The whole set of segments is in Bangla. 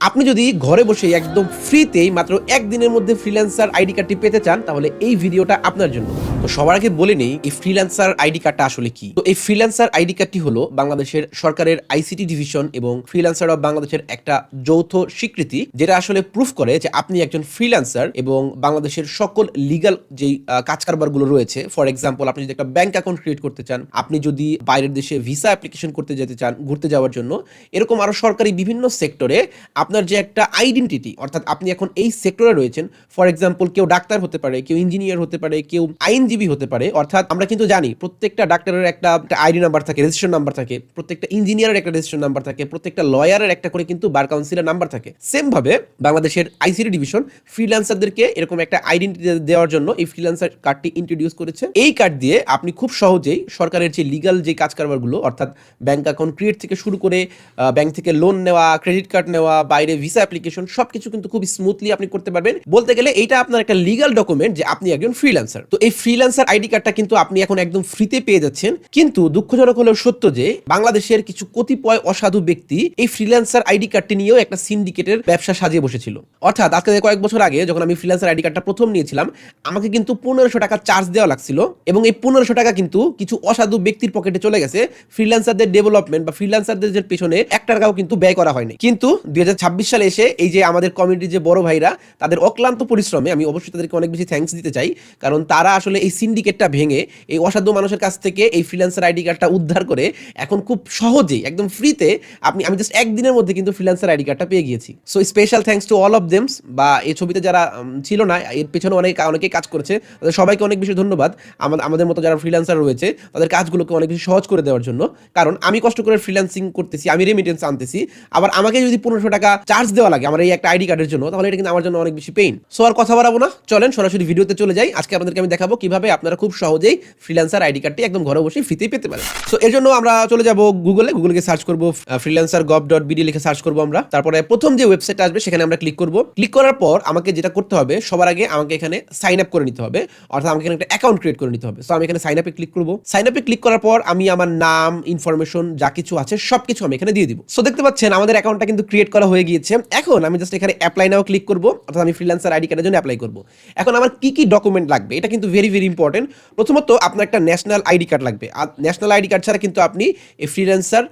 আপনি যদি ঘরে বসে একদম ফ্রিতেই মাত্র একদিনের মধ্যে ফ্রিল্যান্সার আইডি কার্ডটি পেতে চান, তাহলে এই ভিডিওটা আপনার জন্য। তো সবার আগে বলে নেই, এই ফ্রিল্যান্সার আইডি কার্ডটা আসলে কি? তো এই ফ্রিল্যান্সার আইডি কার্ডটি হলো বাংলাদেশের সরকারের আইসিটি ডিভিশন এবং ফ্রিল্যান্সার অফ বাংলাদেশের একটা যৌথ স্বীকৃতি, যেটা আসলে প্রুফ করে যে আপনি একজন ফ্রিল্যান্সার এবং বাংলাদেশের সকল লিগাল যেই কাজ কারবারগুলো রয়েছে ফর এক্সাম্পল আপনি যদি একটা ব্যাংক অ্যাকাউন্ট ক্রিয়েট করতে চান, আপনি যদি বাইরের দেশে ভিসা অ্যাপ্লিকেশন করতে যেতে চান, ঘুরতে যাওয়ার জন্য, এরকম আরও সরকারি বিভিন্ন সেক্টরে আপনার যে একটা আইডেন্টিটি অর্থাৎ আপনি এখন এই সেক্টরে রয়েছেন ফর এক্সাম্পল কেউ ডাক্তার হতে পারে, কেউ ইঞ্জিনিয়ার হতে পারে, কেউ আইনজীবী হতে পারে, অর্থাৎ আমরা কিন্তু জানি প্রত্যেকটা ডাক্তারের একটা আইডি নাম্বার থাকে রেজিস্ট্রেশন নাম্বার থাকে, প্রত্যেকটা ইঞ্জিনিয়ারের একটা রেজিস্ট্রেশন নাম্বার থাকে, প্রত্যেকটা লয়ারের একটা করে কিন্তু বার কাউন্সিলের নাম্বার থাকে। সেম ভাবে বাংলাদেশের আইসিটি ডিভিশন ফ্রিল্যান্সারদেরকে এরকম একটা আইডেন্টিটি দেওয়ার জন্য এই ফ্রিল্যান্সার কার্ডটি ইন্ট্রোডিউস করেছে। এই কার্ড দিয়ে আপনি খুব সহজেই সরকারের যে লিগাল যে কাজ কারবারগুলো, অর্থাৎ ব্যাংক অ্যাকাউন্ট ক্রিয়েট থেকে শুরু করে ব্যাংক থেকে লোন নেওয়া ক্রেডিট কার্ড নেওয়া, বাইরে ভিসা অ্যাপ্লিকেশন সবকিছু কিন্তু খুব স্মুথলি আপনি করতে পারবেন। বলতে গেলে এইটা আপনার একটা লিগাল ডকুমেন্ট যে আপনি একজন ফ্রিল্যান্সার তো এই ফ্রিল্যান্সার আইডি কার্ডটা কিন্তু আপনি এখন একদম ফ্রিতে পেয়ে যাচ্ছেন। কিন্তু দুঃখজনক হলেও সত্য যে, বাংলাদেশের কিছু কতিপয় অসাধু ব্যক্তি এই ফ্রিল্যান্সার আইডি কার্ডটি নিয়েও একটা সিন্ডিকেটের ব্যবসা সাজিয়ে বসেছিল। অর্থাৎ আজকে কয়েক বছর আগে যখন আমি ফ্রিল্যান্সার আইডি কার্ডটা প্রথম নিয়েছিলাম, আমাকে কিন্তু পনেরোশো টাকা চার্জ দেওয়া লাগছিল এবং এই পনেরোশো টাকা কিন্তু কিছু অসাধু ব্যক্তির পকেটে চলে গেছে। ফ্রিল্যান্সারদের ডেভেলপমেন্ট বা ফ্রিল্যান্সারদের যে পেছনে এক টাকাও কিন্তু ব্যয় করা হয়নি। কিন্তু দুই হাজার ছাব্বিশ সালে এসে এই যে আমাদের কমিউনিটির যে বড় ভাইরা, তাদের অক্লান্ত পরিশ্রমে আমি অবশ্যই তাদেরকে অনেক বেশি থ্যাঙ্কস দিতে চাই। কারণ তারা আসলে সিন্ডিকেটটা ভেঙে এই অসাধু মানুষের কাছ থেকে এই ফ্রিল্যান্সার আইডি কার্ডটা উদ্ধার করে এখন খুব সহজেই, একদম ফ্রিতে আপনি, আমি জাস্ট একদিনের মধ্যে কিন্তু ফ্রিল্যান্সার আইডি কার্ডটা পেয়ে গিয়েছি। So special thanks to all of them বা এই ছবিতে যারা ছিল না, এর পেছনে অনেক, অনেকেই কাজ করেছে, তাদের সবাইকে অনেক বেশি ধন্যবাদ। আমাদের আমাদের মতো যারা ফ্রিল্যান্সার রয়েছে, তাদের কাজগুলোকে অনেক বেশি সহজ করে দেওয়ার জন্য। কারণ আমি কষ্ট করে ফ্রিল্যান্সিং করতেছি, আমি রেমিটেন্স আনতেছি, আবার আমাকে যদি পনেরোশো টাকা চার্জ দেওয়া লাগে আমার এই একটা আইডি কার্ডের জন্য, তাহলে এটা কিন্তু আমার জন্য অনেক বেশি পেইন সো আর কথা বাড়াবো না, চলেন সরাসরি ভিডিওতে চলে যাই। আজকে আপনাদেরকে আমি দেখাবো কীভাবে আপনারা খুব সহজেই ফ্রিল্যান্সার আইডি কার্ডটি একদম ঘরে বসে ফ্রিতেই পেতে পারেন। সো এর জন্য আমরা চলে যাব গুগলে গুগলকে সার্চ করব ফ্রিল্যান্সার গভ ডট বিডি লিখে সার্চ করব আমরা। তারপরে প্রথম যে ওয়েবসাইট আসবে, সেখানে আমরা ক্লিক করব। ক্লিক করার পর আমাকে যেটা করতে হবে, সবার আগে আমাকে এখানে সাইন আপ করে নিতে হবে। অর্থাৎ আমাকে এখানে একটা অ্যাকাউন্ট ক্রিয়েট করে নিতে হবে। সো আমি এখানে সাইন আপে ক্লিক করব। সাইন আপে ক্লিক করার পর আমি আমার নাম ইনফরমেশন যা কিছু আছে সব কিছু আমি এখানে দিয়ে দিব। সো দেখতে পাচ্ছেন, আমাদের অ্যাকাউন্টটা কিন্তু ক্রিয়েট করা হয়ে গিয়েছে। এখন আমি জাস্ট এখানে অ্যাপ্লাই নাও ক্লিক করব। অর্থাৎ আমি ফ্রিল্যান্সার আইডি কার্ডের জন্য অ্যাপ্লাই করব। এখন আমার কি কি ডকুমেন্ট লাগবে? এটা কিন্তু ভেরি ভেরি ইম্পর্টেন্ট প্রথমত, আপনার একটা ন্যাশনাল আইডি কার্ড লাগবে। আর ন্যাশনাল আইডি কার্ড ছাড়া কিন্তু আপনি এই ফ্রিল্যান্সার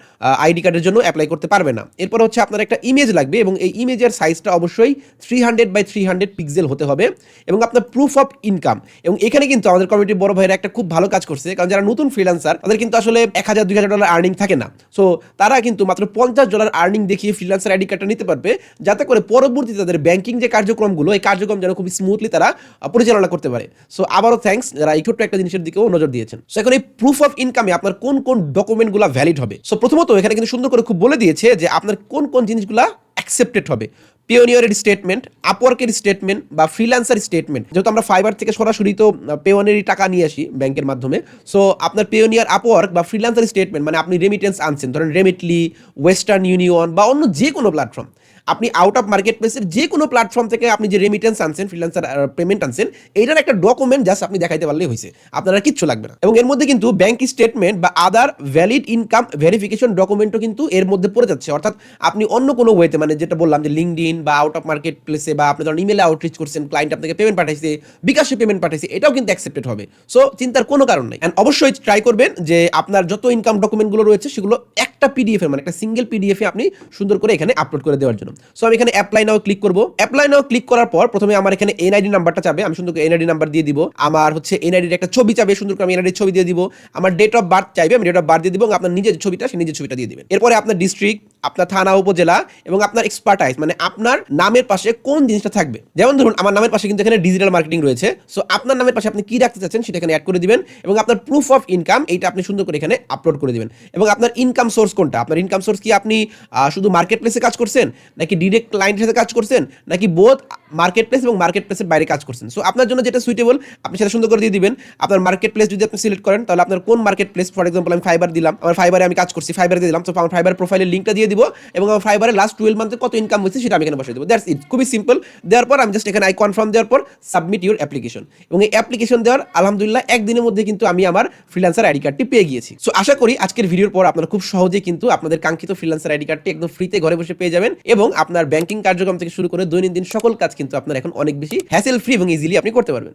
আইডি কার্ডের জন্য অ্যাপ্লাই করতে পারবেন না। এরপর হচ্ছে আপনার একটা ইমেজ লাগবে এবং এই ইমেজের সাইজটা অবশ্যই three hundred by three hundred pixel হতে হবে এবং আপনার প্রুফ অফ ইনকাম এবং এখানে কিন্তু আমাদের কমিটির বড় ভাইরা একটা খুব ভালো কাজ করছে, কারণ যারা নতুন ফ্রিল্যান্সার তাদের কিন্তু আসলে এক হাজার, দুই হাজার ডলার আর্নিং থাকে না। সো তারা কিন্তু মাত্র পঞ্চাশ ডলার আর্নিং দেখিয়ে ফ্রিল্যান্সার আইডি কার্ডটা নিতে পারবে, যাতে করে পরবর্তীতে তাদের ব্যাংকিং যে কার্যক্রমগুলো, এই কার্যক্রম যেন খুব স্মুথলি তারা পরিচালনা করতে পারে। সো আবারও থ্যাঙ্কস যারা এই ছোট্ট একটা জিনিসের দিকেও নজর দিয়েছেন। সো এখন এই প্রুফ অফ ইনকামে আপনার কোন কোন ডকুমেন্টগুলো ভ্যালিড হবে? সো প্রথমত এখানে কিন্তু সুন্দর করে খুব বলে দিয়েছে যে আপনার কোন কোন জিনিসগুলো অ্যাকসেপ্টেড হবে। পিওনিয়রের স্টেটমেন্ট আপওয়ার্কের স্টেটমেন্ট বা ফ্রিল্যান্সার স্টেটমেন্ট যেহেতু আমরা ফাইবার থেকে সরাসরি তো পেওয়ানেরই টাকা নিয়ে আসি ব্যাংকের মাধ্যমে। সো আপনার পেওনিয়ার আপওয়ার্ক বা ফ্রিল্যান্সার স্টেটমেন্ট মানে আপনি রেমিটেন্স আনছেন। ধরেন রেমিটলি ওয়েস্টার্ন ইউনিয়ন বা অন্য যে কোনো প্ল্যাটফর্ম আপনি আউট অফ মার্কেট প্লেসের যে কোনো প্ল্যাটফর্ম থেকে আপনি যে রেমিটেন্স আনছেন ফ্রিল্যান্সার পেমেন্ট আনছেন, এইটার একটা ডকুমেন্ট জাস্ট আপনি দেখাইতে পারলেই হয়েছে আপনারা কিচ্ছু লাগবে না। এবং এর মধ্যে কিন্তু ব্যাংক স্টেটমেন্ট বা আদার ভ্যালিড ইনকাম ভেরিফিকেশন ডকুমেন্টও কিন্তু এর মধ্যে পড়ে যাচ্ছে। অর্থাৎ আপনি অন্য কোনো ওয়েতে মানে যেটা বললাম যে লিঙ্কড বা আউট অফ মার্কেট প্লেসে বা আপনি ধরেন ইমেলে আউটরিচ করছেন ক্লায়েন্ট আপনাকে পেমেন্ট পাঠাইছে, বিকাশে পেমেন্ট পাঠাইছে, এটাও কিন্তু অ্যাকসেপ্টেড হবে। সো চিন্তার কোনো কারণ নেই। অ্যান্ড অবশ্যই ট্রাই করবেন যে আপনার যত ইনকাম ডকুমেন্টগুলো রয়েছে, সেগুলো একটা পিডিএফ মানে একটা সিঙ্গেল পিডিএফ আপনি সুন্দর করে এখানে আপলোড করে দেওয়ার জন্য। সো আমি এখানে অ্যাপ্লাই নাও ক্লিক করব। অ্যাপ্লাই নাও ক্লিক করার পর প্রথমে আমার এখানে এনআইডি নাম্বারটা চাবে। আমি সুন্দর এনআইডি নাম্বার দিয়ে দিব। আমার হচ্ছে এনআইডির একটা ছবি চাবে। সুন্দর করে আমি এনআইডির ছবি দিয়ে দিব। আমার ডেট অফ বার্থ চাইবে। আমি ডেট অফ বার্থ দিয়ে দিব আপনার নিজের ছবিটা, সে নিজের ছবিটা দিয়ে দিবেন এরপরে আপনার ডিস্ট্রিক্ট আপনার থানা, উপজেলা এবং আপনার এক্সপার্টাইজ মানে আপনার নামের পাশে কোন জিনিসটা থাকবে? যেমন ধরুন, আমার নামের পাশে কিন্তু এখানে ডিজিটাল মার্কেটিং রয়েছে। সো আপনার নামের পাশে আপনি কি রাখতে চাচ্ছেন সেটা এখানে অ্যাড করে দিবেন এবং আপনার প্রুফ অফ ইনকাম এইটা আপনি সুন্দর করে এখানে আপলোড করে দিবেন। এবং আপনার ইনকাম সোর্স কোনটা? আপনার ইনকাম সোর্স কি আপনি শুধু মার্কেট প্লেসে কাজ করছেন? নাকি ডিরেক্ট ক্লায়েন্টের সাথে কাজ করছেন? নাকি বোধ মার্কেট প্লেস এবং মার্কেট প্লেসের বাইরে কাজ করছেন। সো আপনার জন্য যেটা সুইটেবল আপনি সেটা সুন্দর করে দিয়ে দিবেন। আপনার মার্কেট প্লেস যদি আপনি সিলেক্ট করেন, তাহলে আপনার কোন মার্কেট প্লেস ফর এক্সাম্পল আমি ফাইবার দিলাম, আমার ফাইবারে আমি কাজ করছি ফাইবারে দিয়ে দিলাম, তো আমার ফাইবার প্রোফাইলের লিঙ্কটা দিয়ে দিব এবং আমার ফাইবারে লাস্ট টুয়েলভ মান্থে কত ইনকাম হয়েছে সেটা আমি এখানে বসে দেবো। দ্যাটস ইট খুবই সিম্পল দেওয়ার পর আমি জাস্ট এখানে আই কনফার্ম দেওয়ার পর সাবমিট ইউর অ্যাপ্লিকেশন এবং এই অ্যাপ্লিকেশন দেওয়ার আলহামদুলিল্লাহ একদিনের মধ্যে কিন্তু আমি আমার ফ্রিলান্সার আইডি কার্ডটি পেয়ে গিয়েছি। সো আশা করি আজকের ভিডিওর পর আপনারা খুব সহজে কিন্তু আপনাদের কাঙ্ক্ষিত ফ্রিল্যান্সার আইডি কার্ডটি একদম ফ্রিতে ঘরে বসে পেয়ে যাবেন এবং আপনার ব্যাংকিং কার্যক্রম থেকে শুরু করে দৈনন্দিন সকল কাজ কিন্তু আপনার এখন অনেক বেশি হ্যাসেল ফ্রি এবং ইজিলি আপনি করতে পারবেন।